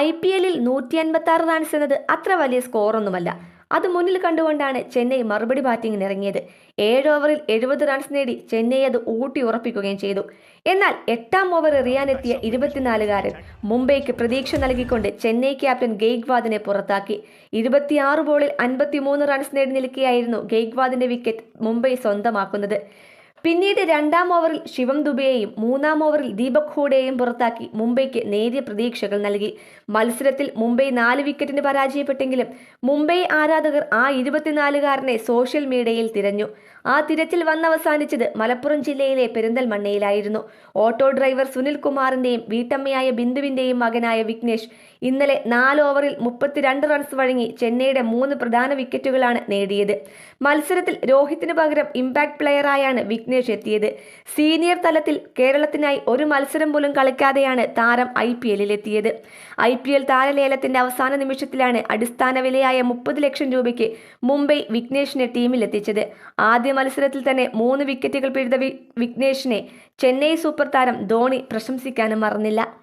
I P എല്ലിൽ നൂറ്റി അൻപത്തി ആറ് റൺസ് എന്നത് അത്ര വലിയ സ്കോറൊന്നുമല്ല അത് മുന്നിൽ കണ്ടുകൊണ്ടാണ് ചെന്നൈ മറുപടി ബാറ്റിംഗിന് ഇറങ്ങിയത് ഏഴ് ഓവറിൽ എഴുപത് റൺസ് നേടി ചെന്നൈ അത് ഊട്ടി ഉറപ്പിക്കുകയും ചെയ്തു. എന്നാൽ എട്ടാം ഓവർ എറിയാനെത്തിയ ഇരുപത്തിനാലുകാരൻ മുംബൈക്ക് പ്രതീക്ഷ നൽകിക്കൊണ്ട് ചെന്നൈ ക്യാപ്റ്റൻ ഗെയ്ഗ്വാദിനെ പുറത്താക്കി. ഇരുപത്തിയാറ് ബോളിൽ അൻപത്തിമൂന്ന് റൺസ് നേടി നിൽക്കുകയായിരുന്നു ഗെയ്ഗ്വാദിന്റെ വിക്കറ്റ് മുംബൈ സ്വന്തമാക്കുന്നത്. പിന്നീട് രണ്ടാം ഓവറിൽ ശിവം ദുബെയെയും മൂന്നാം ഓവറിൽ ദീപക് ഹൂഡയെയും പുറത്താക്കി മുംബൈക്ക് നേരിയ പ്രതീക്ഷകൾ നൽകി. മത്സരത്തിൽ മുംബൈ നാല് വിക്കറ്റിന് പരാജയപ്പെട്ടെങ്കിലും മുംബൈ ആരാധകർ ആ ഇരുപത്തിനാലുകാരനെ സോഷ്യൽ മീഡിയയിൽ തിരഞ്ഞു. ആ തിരച്ചിൽ വന്നവസാനിച്ചത് മലപ്പുറം ജില്ലയിലെ പെരിന്തൽമണ്ണയിലായിരുന്നു. ഓട്ടോ ഡ്രൈവർ സുനിൽ കുമാറിന്റെയും വീട്ടമ്മയായ ബിന്ദുവിന്റെയും മകനായ വിഘ്നേഷ് ഇന്നലെ നാല് ഓവറിൽ മുപ്പത്തിരണ്ട് റൺസ് വഴങ്ങി ചെന്നൈയുടെ മൂന്ന് പ്രധാന വിക്കറ്റുകളാണ് നേടിയത്. മത്സരത്തിൽ രോഹിത്തിന് പകരം ഇമ്പാക്ട് പ്ലെയറായാണ് വിഘ്നേഷ് എത്തിയത് സീനിയർ തലത്തിൽ കേരളത്തിനായി ഒരു മത്സരം പോലും കളിക്കാതെയാണ് താരം ഐ പി എല്ലിൽ എത്തിയത് ഐ പി എൽ താരലേലത്തിന്റെ അവസാന നിമിഷത്തിലാണ് അടിസ്ഥാന വിലയായ മുപ്പത് ലക്ഷം രൂപയ്ക്ക് മുംബൈ വിഘ്നേഷിനെ ടീമിലെത്തിച്ചത്. ആദ്യ മത്സരത്തിൽ തന്നെ മൂന്ന് വിക്കറ്റുകൾ പിഴുത വിഘ്നേഷിനെ ചെന്നൈ സൂപ്പർ താരം ധോണി പ്രശംസിക്കാനും മറന്നില്ല.